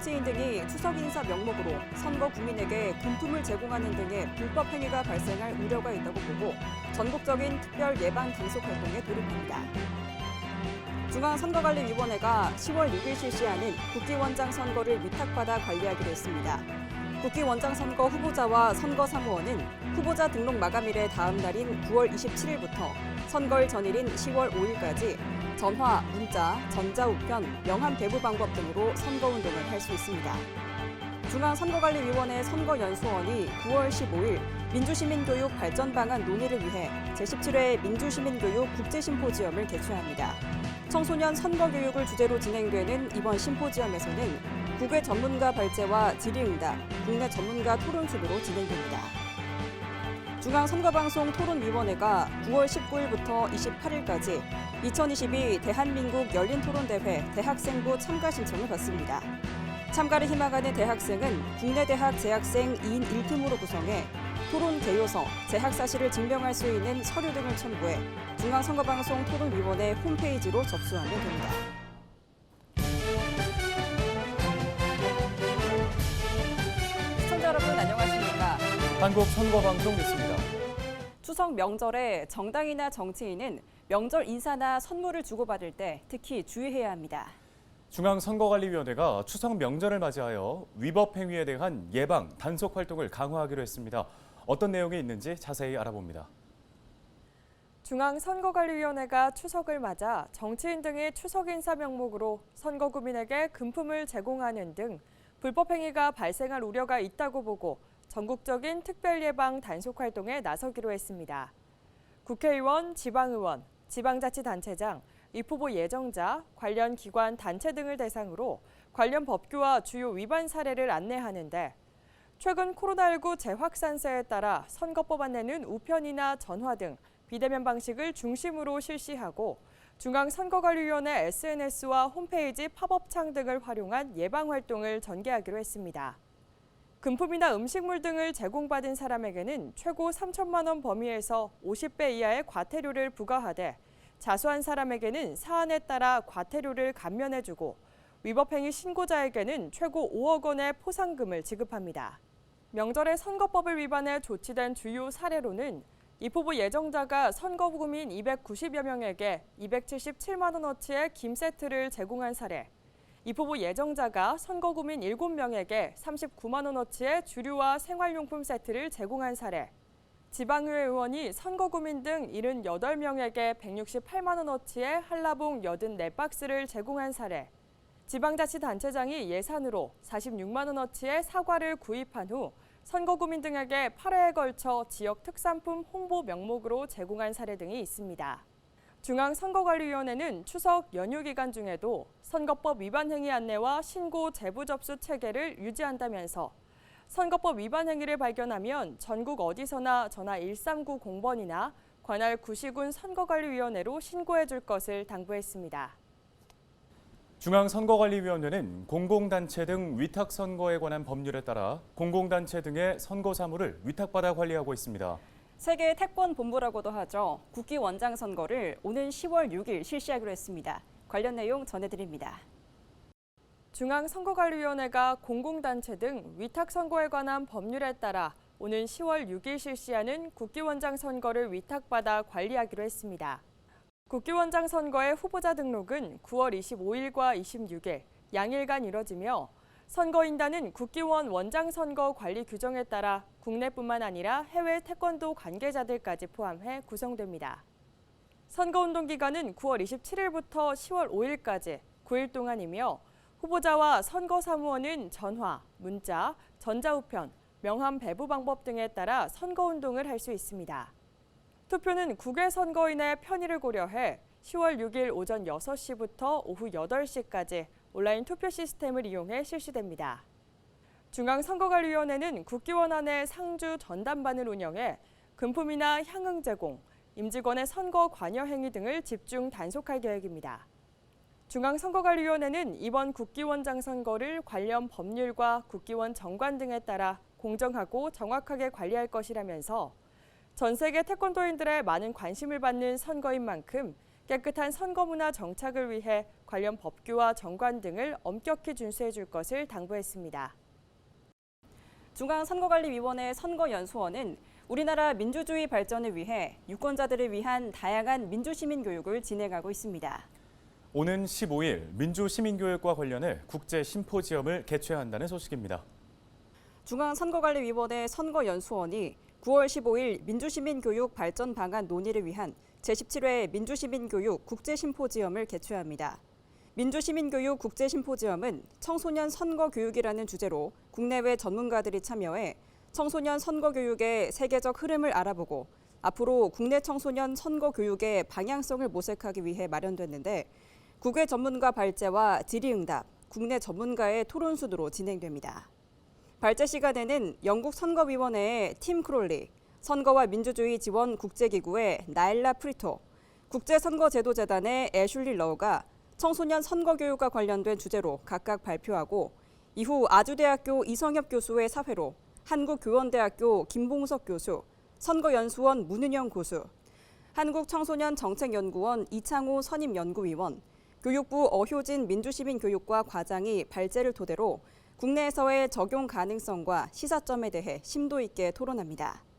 정치인 등이 추석 인사 명목으로 선거 국민에게 금품을 제공하는 등의 불법 행위가 발생할 우려가 있다고 보고 전국적인 특별 예방 단속 활동에 돌입합니다. 중앙선거관리위원회가 10월 6일 실시하는 국기원장 선거를 위탁받아 관리하기로 했습니다. 국기원장 선거 후보자와 선거 사무원은 후보자 등록 마감일의 다음 날인 9월 27일부터 선거일 전일인 10월 5일까지 전화, 문자, 전자우편, 명함 배부 방법 등으로 선거운동을 할 수 있습니다. 중앙선거관리위원회 선거연수원이 9월 15일 민주시민교육 발전 방안 논의를 위해 제17회 민주시민교육 국제심포지엄을 개최합니다. 청소년 선거교육을 주제로 진행되는 이번 심포지엄에서는 국외 전문가 발제와 질의응답, 국내 전문가 토론 순으로 진행됩니다. 중앙선거방송 토론위원회가 9월 19일부터 28일까지 2022 대한민국 열린토론대회 대학생부 참가 신청을 받습니다. 참가를 희망하는 대학생은 국내 대학 재학생 2인 1팀으로 구성해 토론 개요서, 재학 사실을 증명할 수 있는 서류 등을 첨부해 중앙선거방송 토론위원회 홈페이지로 접수하면 됩니다. 시청자 여러분 안녕하십니까? 한국 선거방송 뉴스입니다. 추석 명절에 정당이나 정치인은 명절 인사나 선물을 주고받을 때 특히 주의해야 합니다. 중앙선거관리위원회가 추석 명절을 맞이하여 위법 행위에 대한 예방, 단속 활동을 강화하기로 했습니다. 어떤 내용이 있는지 자세히 알아봅니다. 중앙선거관리위원회가 추석을 맞아 정치인 등이 추석 인사 명목으로 선거구민에게 금품을 제공하는 등 불법 행위가 발생할 우려가 있다고 보고 전국적인 특별 예방 단속 활동에 나서기로 했습니다. 국회의원, 지방의원, 지방자치단체장, 입후보 예정자, 관련 기관 단체 등을 대상으로 관련 법규와 주요 위반 사례를 안내하는데 최근 코로나19 재확산세에 따라 선거법 안내는 우편이나 전화 등 비대면 방식을 중심으로 실시하고 중앙선거관리위원회 SNS와 홈페이지 팝업창 등을 활용한 예방 활동을 전개하기로 했습니다. 금품이나 음식물 등을 제공받은 사람에게는 최고 3천만 원 범위에서 50배 이하의 과태료를 부과하되 자수한 사람에게는 사안에 따라 과태료를 감면해주고 위법행위 신고자에게는 최고 5억 원의 포상금을 지급합니다. 명절에 선거법을 위반해 조치된 주요 사례로는 입후보 예정자가 선거구민 290여 명에게 277만 원어치의 김 세트를 제공한 사례, 입후보 예정자가 선거구민 7명에게 39만 원어치의 주류와 생활용품 세트를 제공한 사례, 지방의회 의원이 선거구민 등 78명에게 168만 원어치의 한라봉 84박스를 제공한 사례, 지방자치단체장이 예산으로 46만 원어치의 사과를 구입한 후 선거구민 등에게 8회에 걸쳐 지역 특산품 홍보 명목으로 제공한 사례 등이 있습니다. 중앙선거관리위원회는 추석 연휴 기간 중에도 선거법 위반 행위 안내와 신고 제보 접수 체계를 유지한다면서 선거법 위반 행위를 발견하면 전국 어디서나 전화 139 공번이나 관할 구시군 선거관리위원회로 신고해 줄 것을 당부했습니다. 중앙선거관리위원회는 공공단체 등 위탁선거에 관한 법률에 따라 공공단체 등의 선거 사무를 위탁받아 관리하고 있습니다. 세계 태권 본부라고도 하죠. 국기 원장 선거를 오는 10월 6일 실시하기로 했습니다. 관련 내용 전해드립니다. 중앙선거관리위원회가 공공단체 등 위탁선거에 관한 법률에 따라 오는 10월 6일 실시하는 국기원장 선거를 위탁받아 관리하기로 했습니다. 국기원장 선거의 후보자 등록은 9월 25일과 26일 양일간 이뤄지며 선거인단은 국기원 원장 선거 관리 규정에 따라 국내뿐만 아니라 해외 태권도 관계자들까지 포함해 구성됩니다. 선거운동 기간은 9월 27일부터 10월 5일까지 9일 동안이며 후보자와 선거 사무원은 전화, 문자, 전자우편, 명함 배부 방법 등에 따라 선거운동을 할 수 있습니다. 투표는 국외 선거인의 편의를 고려해 10월 6일 오전 6시부터 오후 8시까지 온라인 투표 시스템을 이용해 실시됩니다. 중앙선거관리위원회는 국기원 안에 상주 전담반을 운영해 금품이나 향응 제공, 임직원의 선거 관여 행위 등을 집중 단속할 계획입니다. 중앙선거관리위원회는 이번 국기원장 선거를 관련 법률과 국기원 정관 등에 따라 공정하고 정확하게 관리할 것이라면서 전 세계 태권도인들의 많은 관심을 받는 선거인 만큼 깨끗한 선거 문화 정착을 위해 관련 법규와 정관 등을 엄격히 준수해 줄 것을 당부했습니다. 중앙선거관리위원회 선거연수원은 우리나라 민주주의 발전을 위해 유권자들을 위한 다양한 민주시민 교육을 진행하고 있습니다. 오는 15일 민주시민 교육과 관련해 국제 심포지엄을 개최한다는 소식입니다. 중앙선거관리위원회 선거연수원이 9월 15일 민주시민 교육 발전 방안 논의를 위한 제17회 민주시민교육 국제심포지엄을 개최합니다. 민주시민교육 국제심포지엄은 청소년 선거교육이라는 주제로 국내외 전문가들이 참여해 청소년 선거교육의 세계적 흐름을 알아보고 앞으로 국내 청소년 선거교육의 방향성을 모색하기 위해 마련됐는데 국외 전문가 발제와 질의응답, 국내 전문가의 토론 순으로 진행됩니다. 발제 시간에는 영국 선거위원회의 팀 크롤리, 선거와 민주주의 지원 국제기구의 나일라 프리토, 국제선거제도재단의 애슐리 러우가 청소년 선거교육과 관련된 주제로 각각 발표하고 이후 아주대학교 이성엽 교수의 사회로 한국교원대학교 김봉석 교수, 선거연수원 문은영 교수, 한국청소년정책연구원 이창호 선임연구위원, 교육부 어효진 민주시민교육과 과장이 발제를 토대로 국내에서의 적용 가능성과 시사점에 대해 심도 있게 토론합니다.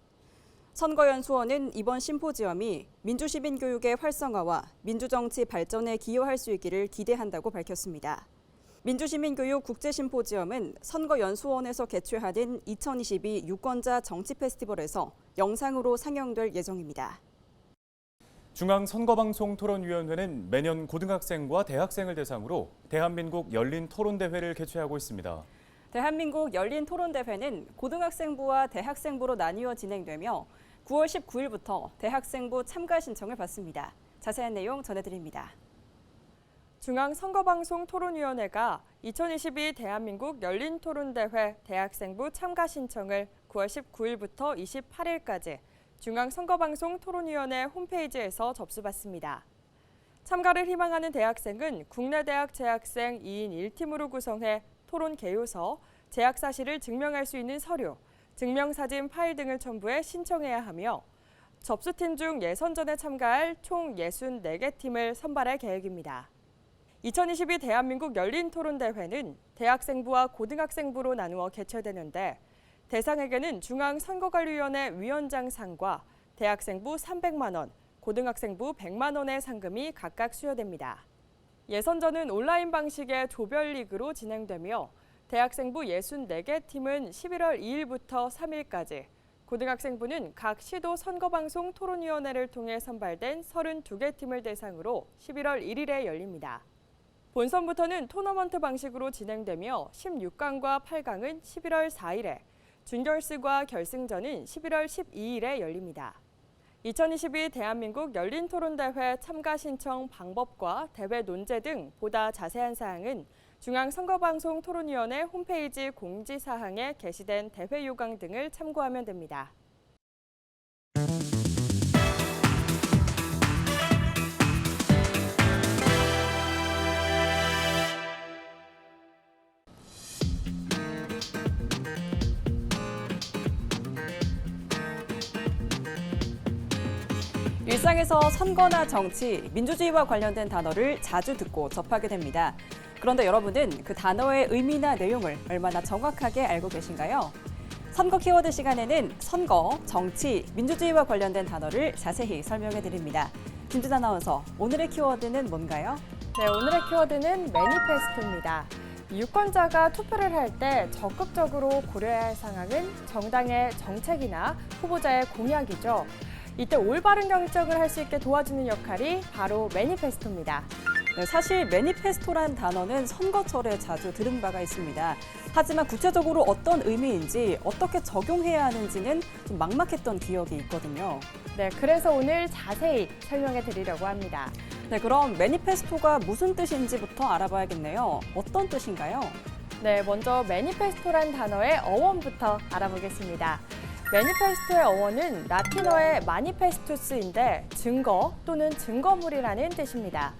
선거연수원은 이번 심포지엄이 민주시민 교육의 활성화와 민주정치 발전에 기여할 수 있기를 기대한다고 밝혔습니다. 민주시민교육 국제심포지엄은 선거연수원에서 개최하는 2022 유권자 정치 페스티벌에서 영상으로 상영될 예정입니다. 중앙선거방송토론위원회는 매년 고등학생과 대학생을 대상으로 대한민국 열린 토론대회를 개최하고 있습니다. 대한민국 열린 토론대회는 고등학생부와 대학생부로 나뉘어 진행되며 9월 19일부터 대학생부 참가 신청을 받습니다. 자세한 내용 전해드립니다. 중앙선거방송 토론위원회가 2022 대한민국 열린 토론대회 대학생부 참가 신청을 9월 19일부터 28일까지 중앙선거방송 토론위원회 홈페이지에서 접수받습니다. 참가를 희망하는 대학생은 국내 대학 재학생 2인 1팀으로 구성해 토론 개요서, 재학 사실을 증명할 수 있는 서류, 증명사진 파일 등을 첨부해 신청해야 하며 접수팀 중 예선전에 참가할 총 64개 팀을 선발할 계획입니다. 2022 대한민국 열린 토론대회는 대학생부와 고등학생부로 나누어 개최되는데 대상에게는 중앙선거관리위원회 위원장상과 대학생부 300만 원, 고등학생부 100만 원의 상금이 각각 수여됩니다. 예선전은 온라인 방식의 조별리그로 진행되며 대학생부 64개 팀은 11월 2일부터 3일까지, 고등학생부는 각 시도 선거방송 토론위원회를 통해 선발된 32개 팀을 대상으로 11월 1일에 열립니다. 본선부터는 토너먼트 방식으로 진행되며 16강과 8강은 11월 4일에, 준결승과 결승전은 11월 12일에 열립니다. 2022 대한민국 열린 토론대회 참가 신청 방법과 대회 논제 등 보다 자세한 사항은 중앙선거방송 토론위원회 홈페이지 공지사항에 게시된 대회 요강 등을 참고하면 됩니다. 일상에서 선거나 정치, 민주주의와 관련된 단어를 자주 듣고 접하게 됩니다. 그런데 여러분은 그 단어의 의미나 내용을 얼마나 정확하게 알고 계신가요? 선거 키워드 시간에는 선거, 정치, 민주주의와 관련된 단어를 자세히 설명해 드립니다. 김준 아나운서, 오늘의 키워드는 뭔가요? 네, 오늘의 키워드는 매니페스토입니다. 유권자가 투표를 할 때 적극적으로 고려해야 할 상황은 정당의 정책이나 후보자의 공약이죠. 이때 올바른 결정을 할 수 있게 도와주는 역할이 바로 매니페스토입니다. 네, 사실 매니페스토란 단어는 선거철에 자주 들은 바가 있습니다. 하지만 구체적으로 어떤 의미인지 어떻게 적용해야 하는지는 좀 막막했던 기억이 있거든요. 네, 그래서 오늘 자세히 설명해 드리려고 합니다. 네, 그럼 매니페스토가 무슨 뜻인지부터 알아봐야겠네요. 어떤 뜻인가요? 네, 먼저 매니페스토란 단어의 어원부터 알아보겠습니다. 매니페스토의 어원은 라틴어의 마니페스투스인데 증거 또는 증거물이라는 뜻입니다.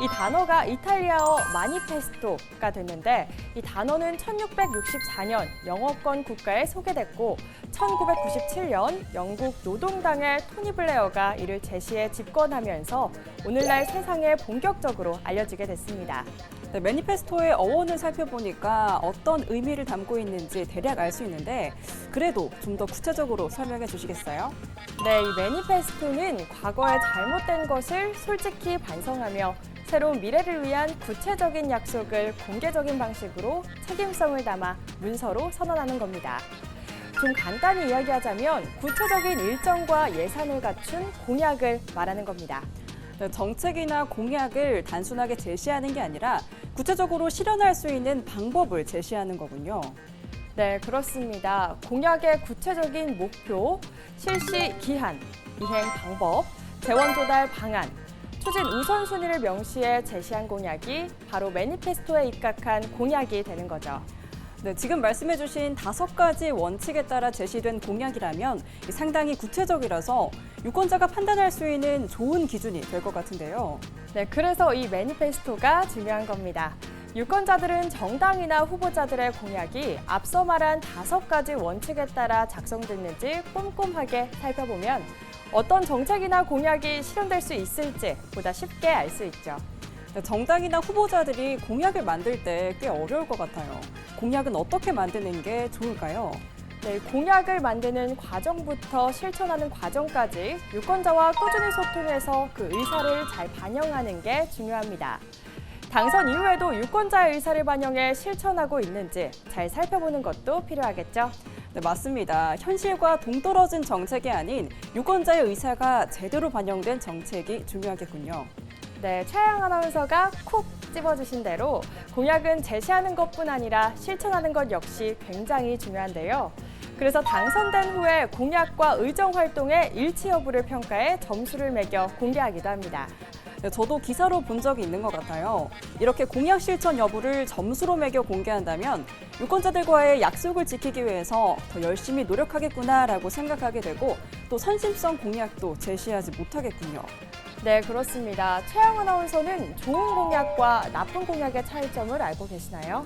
이 단어가 이탈리아어 마니페스토가 됐는데 이 단어는 1664년 영어권 국가에 소개됐고 1997년 영국 노동당의 토니 블레어가 이를 제시해 집권하면서 오늘날 세상에 본격적으로 알려지게 됐습니다. 네, 매니페스토의 어원을 살펴보니까 어떤 의미를 담고 있는지 대략 알 수 있는데 그래도 좀 더 구체적으로 설명해 주시겠어요? 네, 이 매니페스토는 과거의 잘못된 것을 솔직히 반성하며 새로운 미래를 위한 구체적인 약속을 공개적인 방식으로 책임성을 담아 문서로 선언하는 겁니다. 좀 간단히 이야기하자면 구체적인 일정과 예산을 갖춘 공약을 말하는 겁니다. 네, 정책이나 공약을 단순하게 제시하는 게 아니라 구체적으로 실현할 수 있는 방법을 제시하는 거군요. 네, 그렇습니다. 공약의 구체적인 목표, 실시 기한, 이행 방법, 재원 조달 방안, 추진 우선순위를 명시해 제시한 공약이 바로 매니페스토에 입각한 공약이 되는 거죠. 네, 지금 말씀해주신 다섯 가지 원칙에 따라 제시된 공약이라면 상당히 구체적이라서 유권자가 판단할 수 있는 좋은 기준이 될 것 같은데요. 네, 그래서 이 매니페스토가 중요한 겁니다. 유권자들은 정당이나 후보자들의 공약이 앞서 말한 다섯 가지 원칙에 따라 작성됐는지 꼼꼼하게 살펴보면 어떤 정책이나 공약이 실현될 수 있을지 보다 쉽게 알 수 있죠. 네, 정당이나 후보자들이 공약을 만들 때 꽤 어려울 것 같아요. 공약은 어떻게 만드는 게 좋을까요? 네, 공약을 만드는 과정부터 실천하는 과정까지 유권자와 꾸준히 소통해서 그 의사를 잘 반영하는 게 중요합니다. 당선 이후에도 유권자의 의사를 반영해 실천하고 있는지 잘 살펴보는 것도 필요하겠죠. 네, 맞습니다. 현실과 동떨어진 정책이 아닌 유권자의 의사가 제대로 반영된 정책이 중요하겠군요. 네, 최양 아나운서가 콕 집어주신 대로 공약은 제시하는 것뿐 아니라 실천하는 것 역시 굉장히 중요한데요. 그래서 당선된 후에 공약과 의정 활동의 일치 여부를 평가해 점수를 매겨 공개하기도 합니다. 네, 저도 기사로 본 적이 있는 것 같아요. 이렇게 공약 실천 여부를 점수로 매겨 공개한다면 유권자들과의 약속을 지키기 위해서 더 열심히 노력하겠구나라고 생각하게 되고 또 선심성 공약도 제시하지 못하겠군요. 네, 그렇습니다. 최양 아나운서는 좋은 공약과 나쁜 공약의 차이점을 알고 계시나요?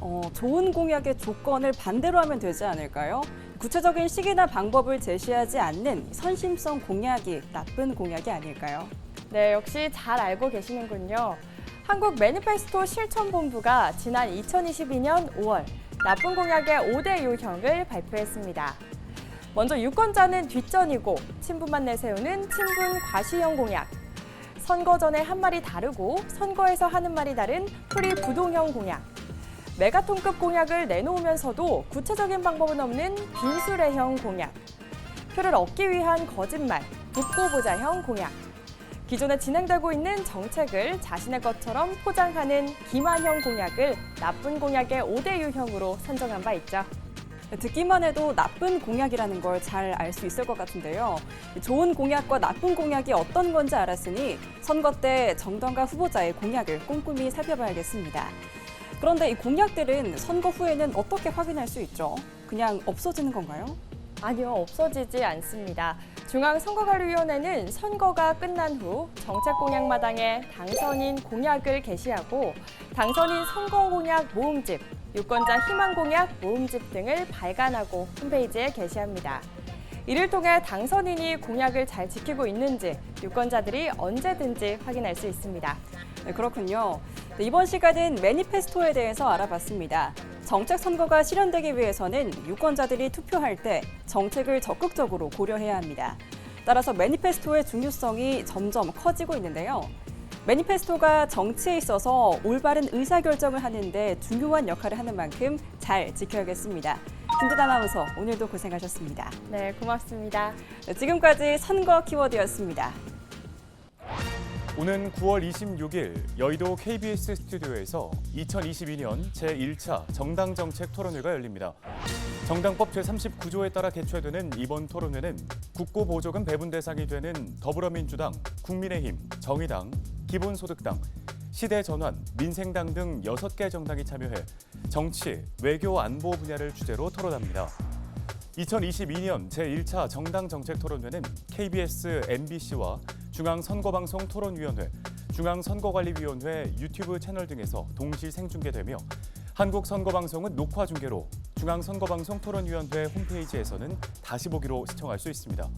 어, 좋은 공약의 조건을 반대로 하면 되지 않을까요? 구체적인 시기나 방법을 제시하지 않는 선심성 공약이 나쁜 공약이 아닐까요? 네, 역시 잘 알고 계시는군요. 한국 매니페스토 실천본부가 지난 2022년 5월 나쁜 공약의 5대 유형을 발표했습니다. 먼저 유권자는 뒷전이고 친분만 내세우는 친분 과시형 공약. 선거 전에 한 말이 다르고 선거에서 하는 말이 다른 프리 부동형 공약. 메가톤급 공약을 내놓으면서도 구체적인 방법은 없는 빈수레형 공약. 표를 얻기 위한 거짓말, 듣고 보자형 공약. 기존에 진행되고 있는 정책을 자신의 것처럼 포장하는 기만형 공약을 나쁜 공약의 5대 유형으로 선정한 바 있죠. 네, 듣기만 해도 나쁜 공약이라는 걸 잘 알 수 있을 것 같은데요. 좋은 공약과 나쁜 공약이 어떤 건지 알았으니 선거 때 정당과 후보자의 공약을 꼼꼼히 살펴봐야겠습니다. 그런데 이 공약들은 선거 후에는 어떻게 확인할 수 있죠? 그냥 없어지는 건가요? 아니요, 없어지지 않습니다. 중앙선거관리위원회는 선거가 끝난 후 정책 공약마당에 당선인 공약을 게시하고 당선인 선거 공약 모음집, 유권자 희망 공약 모음집 등을 발간하고 홈페이지에 게시합니다. 이를 통해 당선인이 공약을 잘 지키고 있는지 유권자들이 언제든지 확인할 수 있습니다. 네, 그렇군요. 네, 이번 시간은 매니페스토에 대해서 알아봤습니다. 정책 선거가 실현되기 위해서는 유권자들이 투표할 때 정책을 적극적으로 고려해야 합니다. 따라서 매니페스토의 중요성이 점점 커지고 있는데요. 매니페스토가 정치에 있어서 올바른 의사결정을 하는데 중요한 역할을 하는 만큼 잘 지켜야겠습니다. 김대단 아나운서 오늘도 고생하셨습니다. 네, 고맙습니다. 네, 지금까지 선거 키워드였습니다. 오는 9월 26일 여의도 KBS 스튜디오에서 2022년 제1차 정당 정책 토론회가 열립니다. 정당법 제39조에 따라 개최되는 이번 토론회는 국고 보조금 배분 대상이 되는 더불어민주당, 국민의힘, 정의당, 기본소득당, 시대전환, 민생당 등 6개 정당이 참여해 정치, 외교, 안보 분야를 주제로 토론합니다. 2022년 제1차 정당 정책 토론회는 KBS, MBC와 중앙선거방송 토론위원회, 중앙선거관리위원회 유튜브 채널 등에서 동시 생중계되며 한국선거방송은 녹화 중계로 중앙선거방송 토론위원회 홈페이지에서는 다시 보기로 시청할 수 있습니다.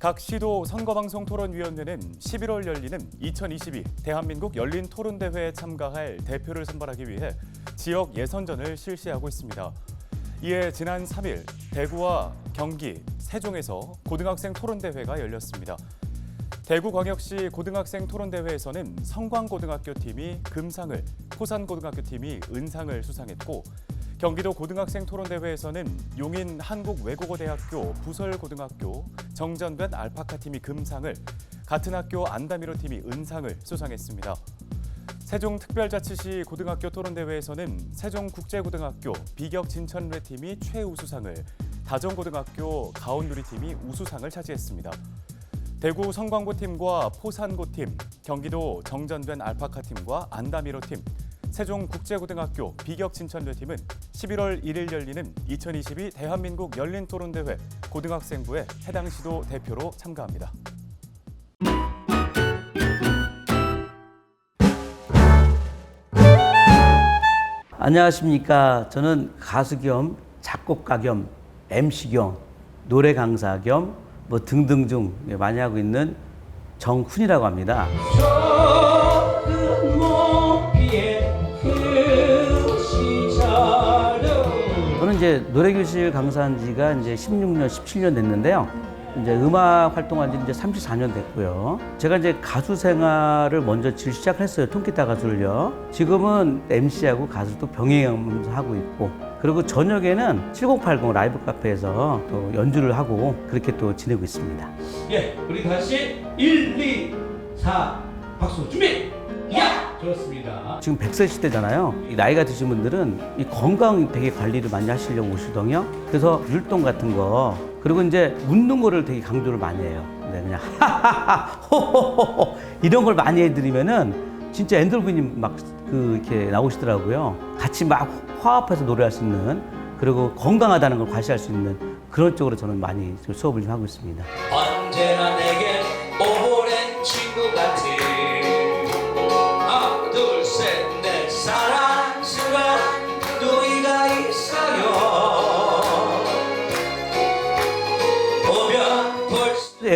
각 시도 선거방송 토론위원회는 11월 열리는 2022 대한민국 열린 토론대회에 참가할 대표를 선발하기 위해 지역 예선전을 실시하고 있습니다. 이에 지난 3일 대구와 경기, 세종에서 고등학생 토론대회가 열렸습니다. 대구광역시 고등학생 토론대회에서는 성광고등학교 팀이 금상을, 포산고등학교 팀이 은상을 수상했고 경기도 고등학생 토론대회에서는 용인 한국외국어대학교 부설고등학교 정전된 알파카 팀이 금상을, 같은 학교 안다미로 팀이 은상을 수상했습니다. 세종특별자치시 고등학교 토론대회에서는 세종국제고등학교 비격 진천회 팀이 최우수상을, 다정고등학교 가온누리 팀이 우수상을 차지했습니다. 대구 성광고 팀과 포산고 팀, 경기도 정전된 알파카 팀과 안다미로 팀, 세종국제고등학교 비격 진천회 팀은 11월 1일 열리는 2022 대한민국 열린 토론대회 고등학생부의 해당 시도 대표로 참가합니다. 안녕하십니까. 저는 가수 겸 작곡가 겸 MC 겸 노래 강사 겸 뭐 등등등 많이 하고 있는 정훈이라고 합니다. 이제 노래교실 강사한 지가 이제 16년, 17년 됐는데요. 이제 음악 활동한 지 이제 34년 됐고요. 제가 이제 가수 생활을 먼저 질 시작했어요. 통기타 가수를요. 지금은 MC하고 가수도 병행하면서 하고 있고. 그리고 저녁에는 7080 라이브 카페에서 또 연주를 하고 그렇게 또 지내고 있습니다. 예, 우리 다시 1, 2, 4 박수 준비. 야, 좋습니다. 지금 100세 시대잖아요. 이 나이가 드신 분들은 이 건강 되게 관리를 많이 하시려고 오시거든요. 그래서 율동 같은 거 그리고 이제 웃는 거를 되게 강조를 많이 해요. 네, 그냥 하하하 호호호호 이런 걸 많이 해드리면은 진짜 엔돌핀이 막그 이렇게 나오시더라고요. 같이 막 화합해서 노래할 수 있는 그리고 건강하다는 걸 과시할 수 있는 그런 쪽으로 저는 많이 좀 수업을 좀 하고 있습니다. 언제나 내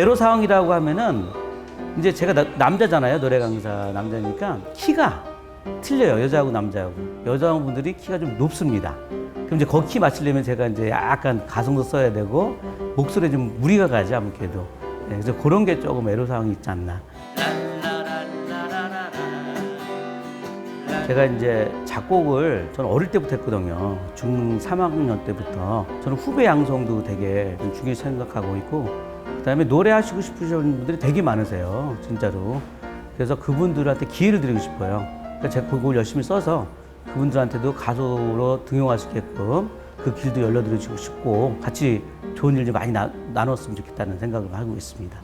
애로 사항이라고 하면은 이제 제가 나- 남자잖아요 노래 강사 남자니까 키가 틀려요 여자하고 남자하고 여자분들이 키가 좀 높습니다 그럼 이제 거기 키 맞추려면 제가 이제 약간 가성도 써야 되고 목소리에 좀 무리가 가지 아무래도 네, 그래서 그런 게 조금 애로 사항이 있지 않나 제가 이제 작곡을 저는 어릴 때부터 했거든요. 중 3학년 때부터. 저는 후배 양성도 되게 좀 중요시 생각하고 있고, 그 다음에 노래하시고 싶으신 분들이 되게 많으세요. 진짜로. 그래서 그분들한테 기회를 드리고 싶어요. 그러니까 제가 그걸 열심히 써서 그분들한테도 가수로 등용할 수 있게끔 그 길도 열려드리고 싶고, 같이 좋은 일좀 많이 나, 나눴으면 좋겠다는 생각을 하고 있습니다.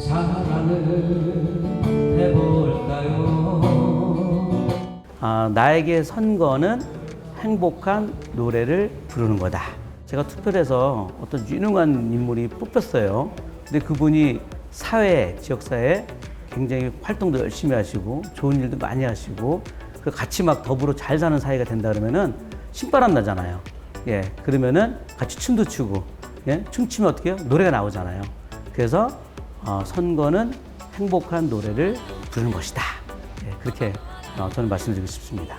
사랑을 해볼까요? 아, 나에게 선거는 행복한 노래를 부르는 거다. 제가 투표해서 어떤 유능한 인물이 뽑혔어요. 근데 그분이 사회, 지역사회에 굉장히 활동도 열심히 하시고 좋은 일도 많이 하시고 그 같이 막 더불어 잘 사는 사회가 된다 그러면은 신바람 나잖아요. 예, 그러면은 같이 춤도 추고 예, 춤추면 어떻게 해요? 노래가 나오잖아요. 그래서 어, 선거는 행복한 노래를 부르는 것이다. 예, 그렇게 어, 저는 말씀드리고 싶습니다.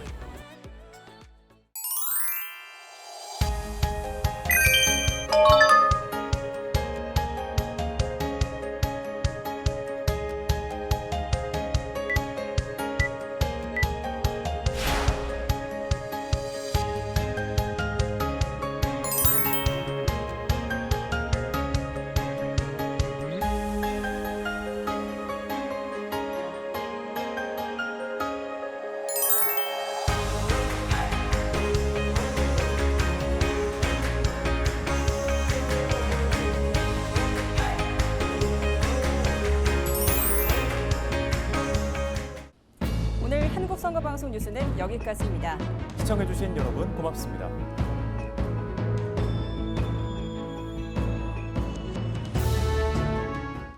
뉴스는 여기까지입니다. 시청해주신 여러분 고맙습니다.